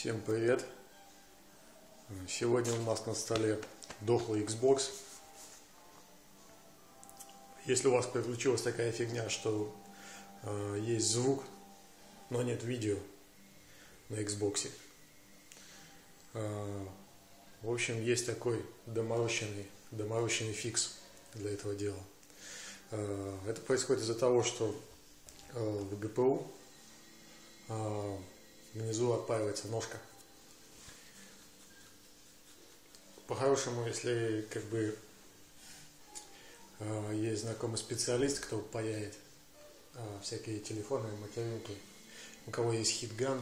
Всем привет! Сегодня у нас на столе дохлый Xbox. Если у вас приключилась такая фигня, что э, есть звук, но нет видео на Xbox, э, в общем, есть такой доморощенный, доморощенный фикс для этого дела. Э, это происходит из-за того, что э, в GPU э, внизу отпаивается ножка. По-хорошему, если как бы э, есть знакомый специалист, кто паяет э, всякие телефоны, материнки, у кого есть хитган,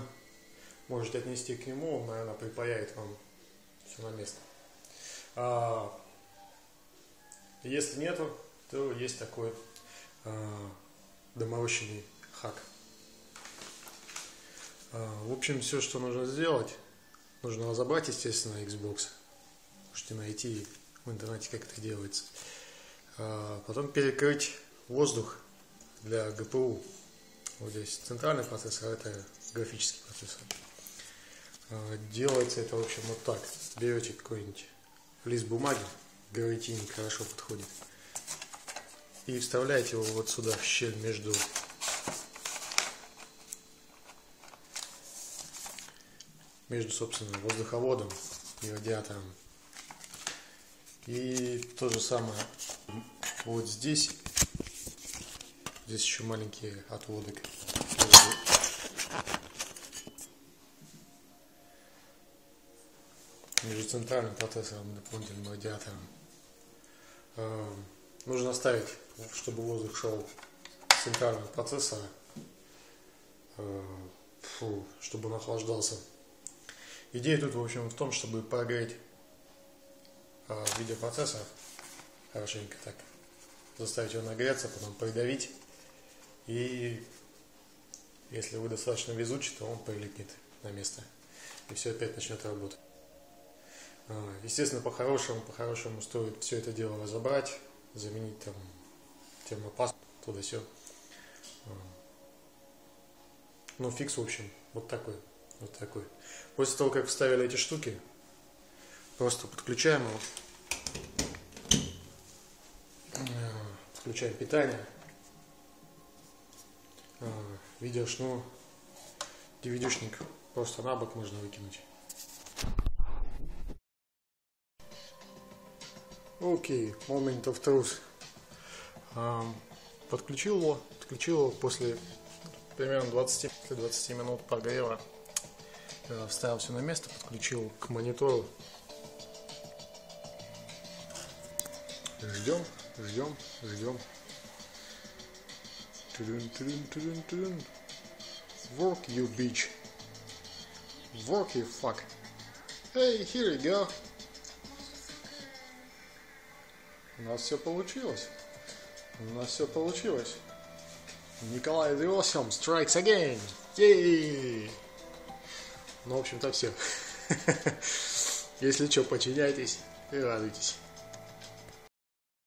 можете отнести к нему, он, наверное, припаяет вам все на место. А, если нету, то есть такой э, доморощенный хак. А, в общем, все, что нужно сделать, нужно разобрать, естественно, Xbox. Можете найти в интернете, как это делается. А, потом перекрыть воздух для GPU. Вот здесь центральный процессор, а это графический процессор. Делается это, в общем, вот так. Берете какой-нибудь лист бумаги, гравитиник хорошо подходит. И вставляете его вот сюда, в щель между между, собственно, воздуховодом и радиатором. И то же самое вот здесь. Здесь еще маленькие отводок. Между центральным процессором и дополнительным радиатором. Э, нужно оставить, чтобы воздух шел с центрального процессора, э, чтобы он охлаждался Идея тут, в общем, в том, чтобы прогреть э, видеопроцессор хорошенько так, заставить его нагреться, потом придавить, и если вы достаточно везучий, то он прилипнет на место, и все опять начнет работать. А, естественно, по-хорошему, по-хорошему стоит все это дело разобрать, заменить там термопаст, туда-все. А. Ну, фикс, в общем, вот такой. Вот такой. После того, как вставили эти штуки, просто подключаем его. Подключаем питание. Видеошнур. DVD-шник просто на бок можно выкинуть. Окей, okay, moment of truth. Подключил его, подключил его после примерно 20-20 минут прогрева вставил все на место, подключил к монитору. Ждем, ждем, ждем. Work you bitch. Work you fuck. Hey, here you go. У нас все получилось. У нас все получилось. Николай Awesome strikes again. Yay! Ну, в общем-то, все. Если что, подчиняйтесь и радуйтесь.